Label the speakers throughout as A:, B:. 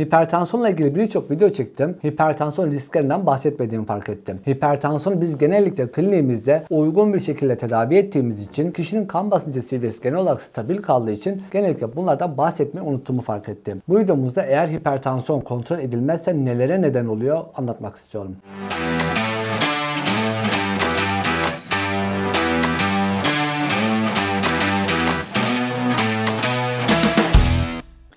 A: Hipertansiyonla ilgili birçok video çektim. Hipertansiyon risklerinden bahsetmediğimi fark ettim. Hipertansiyonu biz genellikle kliniğimizde uygun bir şekilde tedavi ettiğimiz için kişinin kan basıncı seviyesi genel olarak stabil kaldığı için genellikle bunlardan bahsetmeyi unuttuğumu fark ettim. Bu videomuzda eğer hipertansiyon kontrol edilmezse nelere neden oluyor anlatmak istiyorum.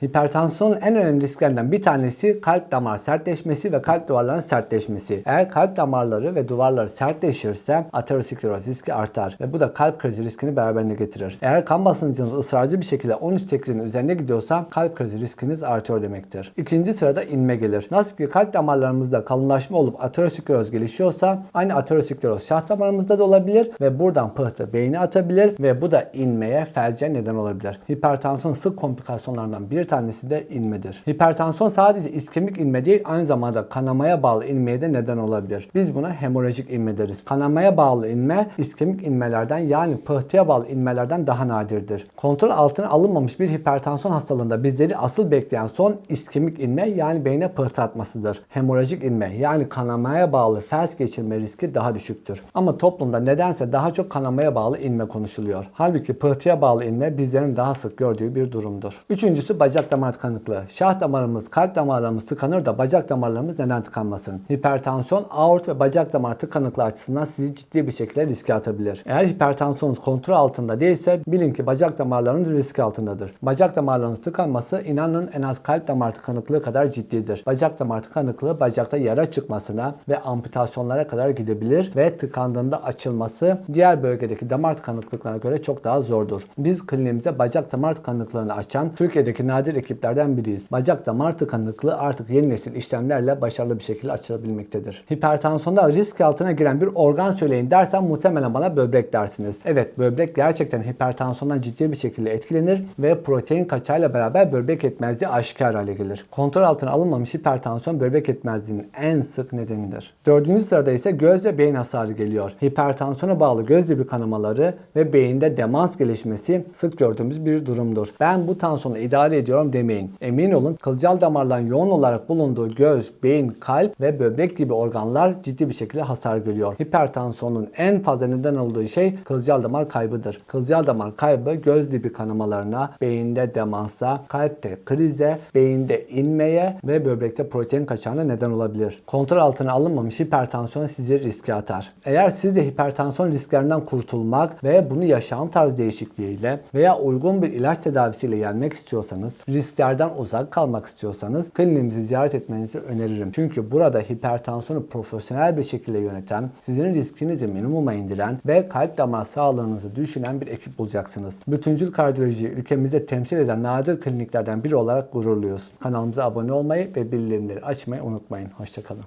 A: Hipertansiyonun en önemli risklerinden bir tanesi kalp damar sertleşmesi ve kalp duvarlarının sertleşmesi. Eğer kalp damarları ve duvarları sertleşirse ateroskleroz riski artar ve bu da kalp krizi riskini beraberinde getirir. Eğer kan basıncınız ısrarcı bir şekilde 13-8'in üzerinde gidiyorsa kalp krizi riskiniz artıyor demektir. İkinci sırada inme gelir. Nasıl ki kalp damarlarımızda kalınlaşma olup ateroskleroz gelişiyorsa aynı ateroskleroz şah damarımızda da olabilir ve buradan pıhtı beyni atabilir ve bu da inmeye, felce neden olabilir. Hipertansiyon sık komplikasyonlarından bir tanesi de inmedir. Hipertansiyon sadece iskemik inme değil aynı zamanda kanamaya bağlı inmeye de neden olabilir. Biz buna hemorajik inme deriz. Kanamaya bağlı inme iskemik inmelerden yani pıhtıya bağlı inmelerden daha nadirdir. Kontrol altına alınmamış bir hipertansiyon hastalığında bizleri asıl bekleyen son iskemik inme yani beyne pıhtı atmasıdır. Hemorajik inme yani kanamaya bağlı felç geçirme riski daha düşüktür. Ama toplumda nedense daha çok kanamaya bağlı inme konuşuluyor. Halbuki pıhtıya bağlı inme bizlerin daha sık gördüğü bir durumdur. Üçüncüsü bacak damar tıkanıklığı. Şah damarımız, kalp damarlarımız tıkanır da bacak damarlarımız neden tıkanmasın? Hipertansiyon, aort ve bacak damar tıkanıklığı açısından sizi ciddi bir şekilde riske atabilir. Eğer hipertansiyonunuz kontrol altında değilse bilin ki bacak damarlarınız risk altındadır. Bacak damarlarınız tıkanması inanın en az kalp damar tıkanıklığı kadar ciddidir. Bacak damar tıkanıklığı bacakta yara çıkmasına ve amputasyonlara kadar gidebilir ve tıkandığında açılması diğer bölgedeki damar tıkanıklıklarına göre çok daha zordur. Biz kliniğimize bacak damar tıkanıklığını açan Türkiye'deki nadir ekiplerden biriyiz. Bacak damar tıkanıklığı artık yeni nesil işlemlerle başarılı bir şekilde açılabilmektedir. Hipertansiyonda risk altına giren bir organ söyleyin dersen muhtemelen bana böbrek dersiniz. Evet böbrek gerçekten hipertansiyondan ciddi bir şekilde etkilenir ve protein kaçağıyla beraber böbrek yetmezliği aşikar hale gelir. Kontrol altına alınmamış hipertansiyon böbrek yetmezliğinin en sık nedenidir. Dördüncü sırada ise göz ve beyin hasarı geliyor. Hipertansiyona bağlı göz dibi kanamaları ve beyinde demans gelişmesi sık gördüğümüz bir durumdur. Ben bu tansiyonu idare ediyorum demeyin. Emin olun kılcal damarların yoğun olarak bulunduğu göz, beyin, kalp ve böbrek gibi organlar ciddi bir şekilde hasar görüyor. Hipertansiyonun en fazla neden olduğu şey kılcal damar kaybıdır. Kılcal damar kaybı göz dibi kanamalarına, beyinde demansa, kalpte krize, beyinde inmeye ve böbrekte protein kaçağına neden olabilir. Kontrol altına alınmamış hipertansiyon sizi riske atar. Eğer siz de hipertansiyon risklerinden kurtulmak ve bunu yaşam tarzı değişikliğiyle veya uygun bir ilaç tedavisiyle yenmek istiyorsanız, risklerden uzak kalmak istiyorsanız kliniğimizi ziyaret etmenizi öneririm. Çünkü burada hipertansiyonu profesyonel bir şekilde yöneten, sizin riskinizi minimuma indiren ve kalp damar sağlığınızı düşünen bir ekip bulacaksınız. Bütüncül kardiyoloji ülkemizde temsil eden nadir kliniklerden biri olarak gururluyuz. Kanalımıza abone olmayı ve bildirimleri açmayı unutmayın. Hoşçakalın.